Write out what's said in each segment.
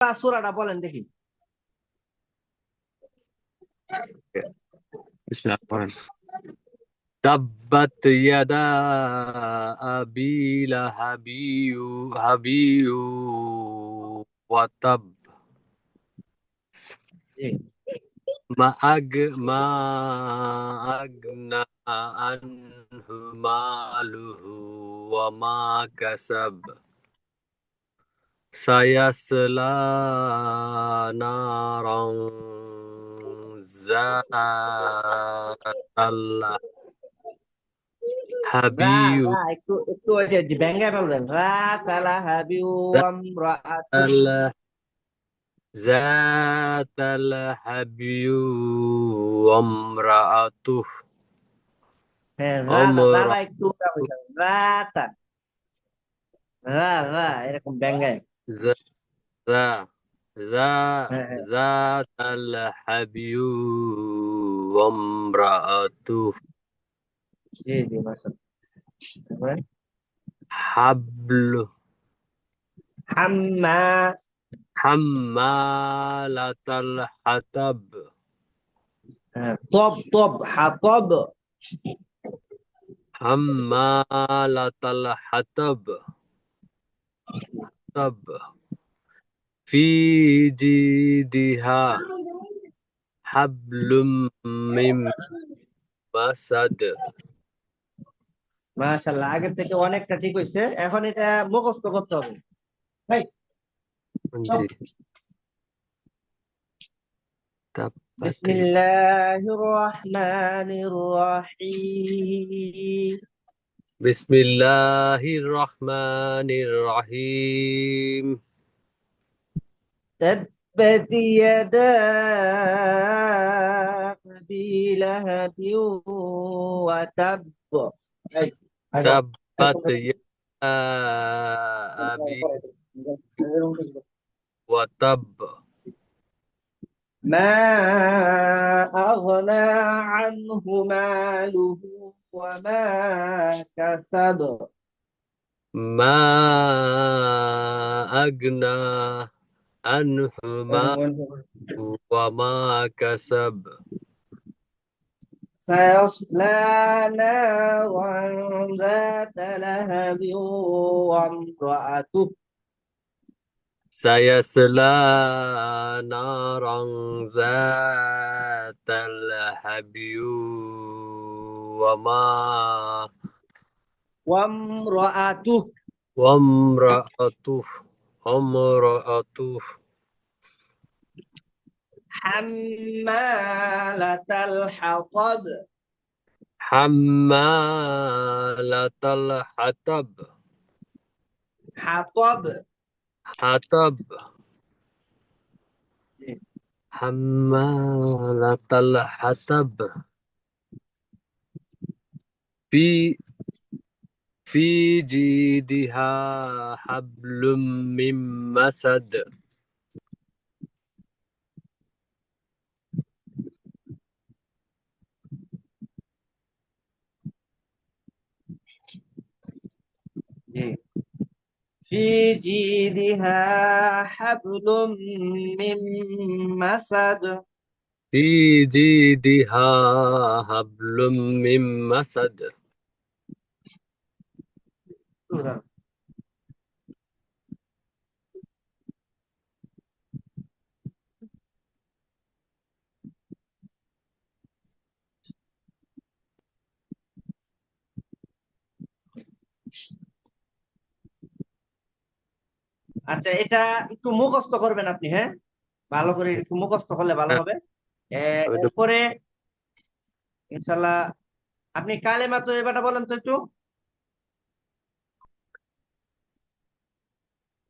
সূরাটা বলেন দেখি বিসমিল্লাহ পড়েন তাব্বাত ইয়াদা আবি লাহাবিউ হাবিউ ওয়া তাব জি মা আগ মা আগনা আনহু মালুহু Saya selalu zatal Allah habibu. itu itu aja dibanggah Pak ra salah habiyu amra'atul zatal habiyu amra'atuh eh, Rata, itu rata. Rata, era com benga. আমরা রাটা একটু উল্টা বলবেন রা তা রা রা এরকম ব্যাঙ্গায় যা যা যা হ্যাঁ হ্যাঁ জাতাল্লাহাবিউ আমরাআতুহ জি জি মাশাআল্লাহ তারপরে হাবলু হাম্মা হাম্মালাতাল হাতাব হ্যাঁ, তব তব হাতব হাতাব ফি জিদিহা হাবলুম মিম মাশাআল্লাহ আগের থেকে অনেকটা ঠিক হয়েছে এখন এটা মুখস্থ করতে হবে। ভাই জি। তাব্বাত বিসমিল্লাহির রহমানির بسم الله الرحمن الرحيم تبت يدا أبي لهب وتب. تبت يدا أبي وتب. ما أغنى عنه ماله وما كسب. ما أغنى عنه ماله وما كسب. سيصلى نارا ذات لهب وامرأته. سيصلى نارا ذات لهب وما وامرأته. وامرأته. امرأته حمالة الحطب. حمالة الحطب. حطب. حطب. حمالة الحطب. في في جيدها حبل من مسد. في جيدها حبل من مسد. في جيدها حبل من مسد. আচ্ছা এটা একটু মুখস্থ করবেন আপনি হ্যাঁ? ভালো করে একটু মুখস্থ করলে ভালো হবে। এ, আমি তো- এরপরে ইনশাল্লাহ আপনি কালেমা তো এবারটা বলেন তো একটু।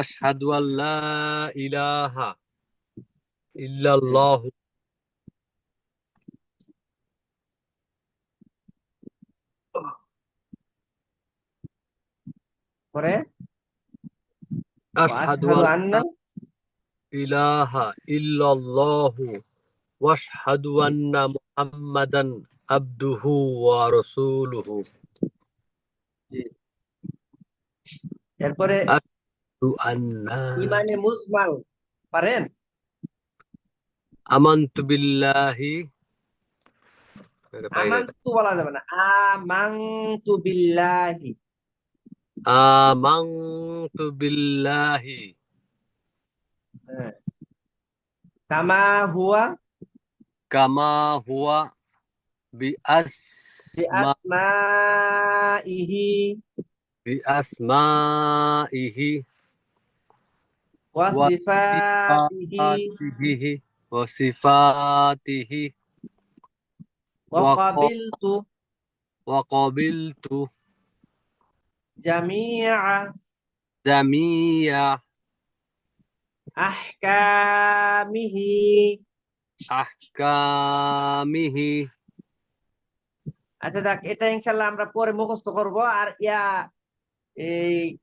আশহাদু আল্লা ইলাহা ইল্লাল্লাহু। পরে? আশহাদু আন্না। ইলাহা ইল্লাল্লাহু ওয়াশহাদু আন্না মুহাম্মাদান আবদুহু ওয়া রাসূলুহু। এরপরে anna. mana muslim. Paren. Amantu billahi. Ya. Amantu wala ada? Amantu billahi. Amantu billahi. Eh. Kama huwa kama huwa bi as bi asmaihi bi asmaihi ওয়া সিফাতিহি সিফাতিহি ওয়া সিফাতিহি ওয়া ওয়া কাবিলতু ওয়া qabiltu জামিআ জামিয়া আহকামিহি আহকামিহি আচ্ছা দেখ এটা ইনশাল্লাহ আমরা পরে মুখস্থ করব আর ইয়া এই না- ও-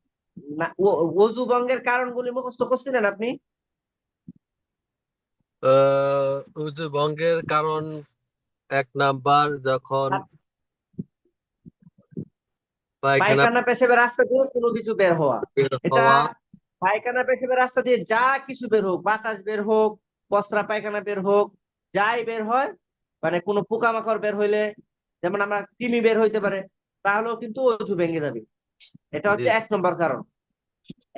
ওযু ভঙ্গের কারণগুলি মুখস্থ করছিলেন আপনি? আহ, উজু ভঙ্গের কারণ এক নাম্বার যখন পায়খানা পেশাবের রাস্তা দিয়ে কোনো কিছু বের হওয়া। এটা পায়খানা পেশাবের রাস্তা দিয়ে যা কিছু বের হোক বাতাস বের হোক পসরা পায়খানা বের হোক যাই বের হয় মানে কোনো পোকামাকড় বের হইলে যেমন আমরা কৃমি বের হইতে পারে তাহলেও কিন্তু অজু ভেঙে যাবে। এটা হচ্ছে এক নম্বর কারণ।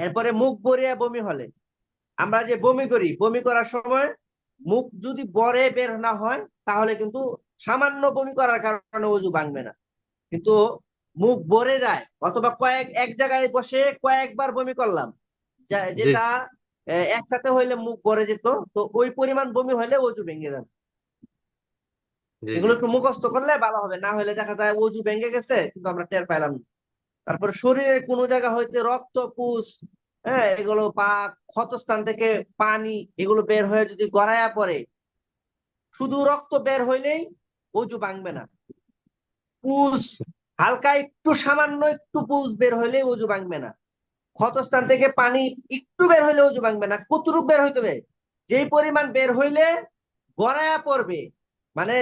এরপরে মুখ ভরিয়া বমি হলে। আমরা যে বমি করি বমি করার সময় মুখ যদি বরে বের না হয় তাহলে কিন্তু সামান্য বমি করার কারণে অজু ভাঙবে না। কিন্তু মুখ ভরে যায় অথবা কয়েক এক জায়গায় বসে কয়েকবার বমি করলাম যেটা একসাথে হইলে মুখ ভরে যেত তো ওই পরিমাণ বমি হলে অজু ভেঙে যাবে। এগুলো একটু মুখস্থ করলে ভালো হবে না হলে দেখা যায় অজু ভেঙে গেছে কিন্তু আমরা টের পাইলাম না। তারপর শরীরের কোনো জায়গা হইতে রক্ত, পুষ হ্যাঁ এগুলো পা, ক্ষতস্থান থেকে পানি, এগুলো বের হয়ে যদি গড়াইয়া পড়ে, শুধু রক্ত বের হইলেই অজু ভাঙবে না। পুষ, হালকা একটু সামান্য একটু পুষ বের হইলে অজু ভাঙবে না। ক্ষতস্থান থেকে পানি একটু বের হইলে অজু ভাঙবে না। কতটুক বের হইতে হবে? যেই পরিমাণ বের হইলে গড়াইয়া পড়বে মানে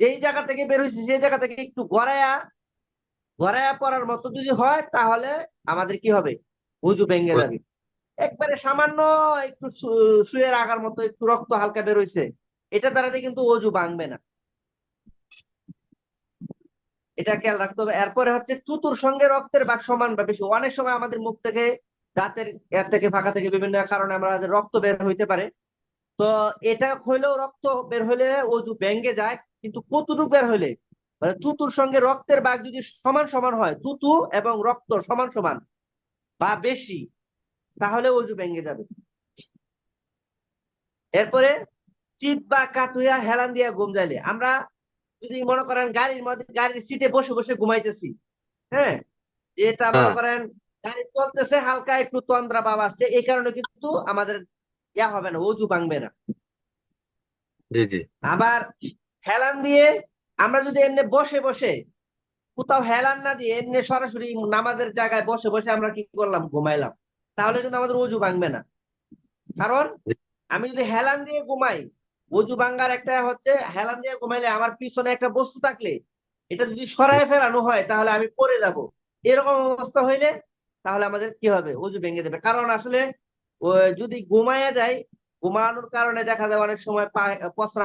যেই জায়গা থেকে বের হয়েছে সেই জায়গা থেকে একটু গড়াইয়া গড়াইয়া পড়ার মতো যদি হয়, তাহলে আমাদের কি হবে? উজু ভেঙে যাবে। একবারে সামান্য একটু শুয়ে রাখার মতো একটু রক্ত হালকা বের হয়েছে এটা দ্বারাতে কিন্তু অজু ভাঙবে না। এটা খেয়াল রাখতে হবে। এরপরে হচ্ছে তুতুর সঙ্গে রক্তের ভাগ সমান বা বেশি। অনেক সময় আমাদের মুখ থেকে, দাঁতের এর থেকে, ফাঁকা থেকে বিভিন্ন কারণে আমাদের রক্ত বের হইতে পারে। তো এটা হইলেও রক্ত বের হইলে অজু ভেঙে যায়, কিন্তু কতটুকু বের হইলে? মানে তুতুর সঙ্গে রক্তের ভাগ যদি সমান সমান হয় তুতু এবং রক্ত সমান সমান বা বেশি তাহলে অজু ভেঙে যাবে। এরপরে চিত বা কাতুয়া হেলান দিয়া ঘুম যাইলে। আমরা যদি মনে করেন গাড়ির মধ্যে গাড়ির সিটে বসে বসে ঘুমাইতেছি হ্যাঁ? যেটা মনে হ্যাঁ। করেন গাড়ি চলতেছে হালকা একটু তন্দ্রা ভাব আসছে এই কারণে কিন্তু আমাদের ইয়া হবে না অজু ভাঙবে না। জি জি। আবার হেলান দিয়ে আমরা যদি এমনি বসে বসে কোথাও হেলান না দিয়ে এমনি সরাসরি নামাজের জায়গায় বসে বসে আমরা কি করলাম? ঘুমাইলাম। তাহলে কিন্তু আমাদের অজু ভাঙবে না। কারণ আমি যদি হেলান দিয়ে ঘুমাই, অজু ভাঙ্গার একটা হচ্ছে হেলান দিয়ে ঘুমাইলে আমার পিছনে একটা বস্তু থাকলে, এটা যদি সরায় ফেলানো হয়, তাহলে আমি পড়ে যাব। এরকম অবস্থা হইলে তাহলে আমাদের কি হবে? অজু ভেঙে দেবে। কারণ আসলে যদি ঘুমাইয়া যায়, ঘুমানোর কারণে দেখা যায় অনেক সময় পা- পসরা